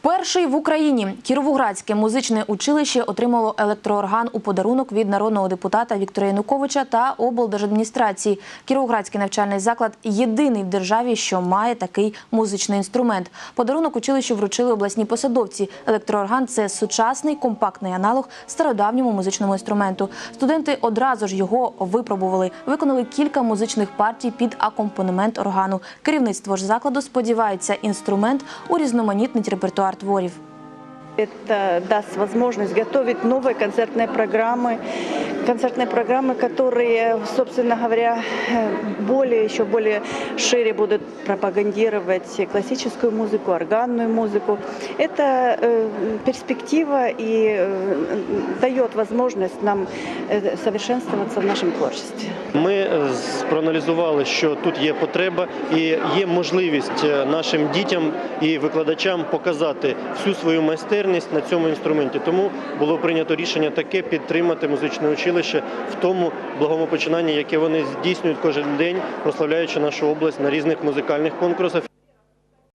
Перший в Україні Кіровоградське музичне училище отримало електроорган у подарунок від народного депутата Віктора Януковича та облдержадміністрації. Кіровоградський навчальний заклад єдиний в державі, що має такий музичний інструмент. Подарунок училищу вручили обласні посадовці. Електроорган це сучасний компактний аналог стародавньому музичному інструменту. Студенти одразу ж його випробували. Виконали кілька музичних партій під акомпанемент органу. Керівництво ж закладу сподівається, інструмент урізноманітнить репертуар творів. Это даст возможность готовить новые концертные программы, концертные программы, которые, собственно говоря, э, более, еще более шире будут пропагандировать классическую музыку, органную музыку. Это э, перспектива и э, дает возможность нам э, совершенствоваться в нашем творчестве. Ми е, з- проаналізували, що тут є потреба і є можливість е, нашим дітям і викладачам показати всю свою майстерність на цьому інструменті. Тому було прийнято рішення таке підтримати музичне училище в тому благому починанні, яке вони здійснюють кожен день, прославляючи нашу область на різних музикальних конкурсах